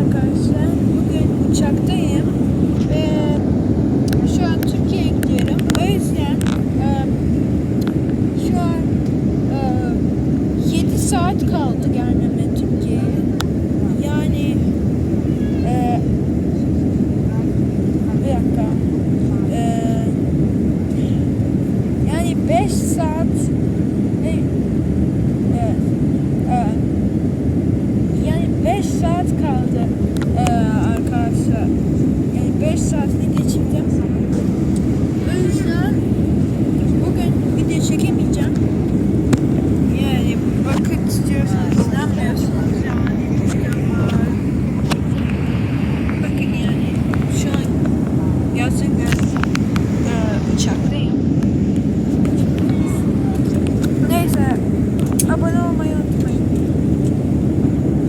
arkadaşlar. Bugün uçaktayım ve şu an Türkiye'ye gidiyorum. O yüzden e, şu an e, 7 saat kaldı gelmeme Türkiye'ye. Yani e, bir dakika. E, yani 5 saat ne? Evet. Evet. Yani 5 saat kaldı eee, arkadaşlar. Yani 5 saatini geçirdim. O yüzden bugün video çekemeyeceğim. Yani vakit istiyorsanız